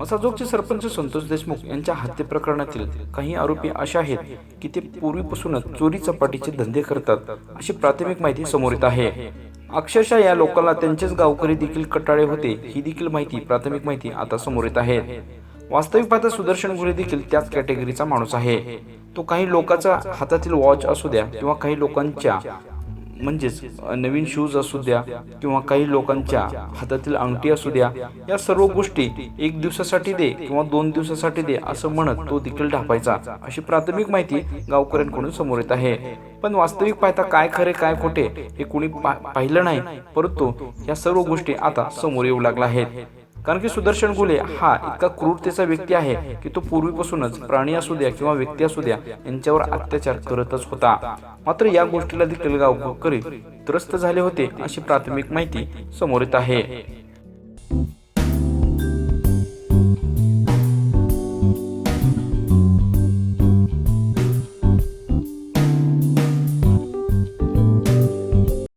मसाजोगचे सरपंच संतोष देशमुख यांच्या हत्ये प्रकरणातील काही आरोपी असे आहेत की ते पूर्वीपासूनच चोरी चपाटीचे धंदे करतात अशी प्राथमिक माहिती समोर येत आहे. अक्षरशः या लोकांना त्यांचेच गावकरी देखील कटाळे होते ही देखील माहिती प्राथमिक माहिती आता समोर येत आहे. वास्तविक पाहता सुदर्शन गुळे देखील त्याच कॅटेगरीचा माणूस आहे. तो काही लोकांचा हातातील वॉच असू द्या किंवा काही लोकांच्या म्हणजेच नवीन शूज असू द्या किंवा काही लोकांच्या हातातील अंगठी असू द्या या सर्व गोष्टी एक दिवसासाठी दे किंवा दोन दिवसासाठी दे असं म्हणत तो देखील ढापायचा. अशी प्राथमिक माहिती गावकऱ्यांकडून समोर येत आहे. पण वास्तविक पाहता काय खरे काय खोटे हे कोणी पा- पाहिलं नाही परंतु या सर्व गोष्टी आता समोर येऊ लागल्या आहेत. कारण की सुदर्शन गुले हा इतका क्रूरतेचा व्यक्ती आहे की तो पूर्वीपासूनच प्राणी असू द्या किंवा व्यक्ती असू द्या यांच्यावर अत्याचार करतच होता. मात्र या गोष्टीला देखील गावकरी त्रस्त झाले होते अशी प्राथमिक माहिती समोर येत आहे.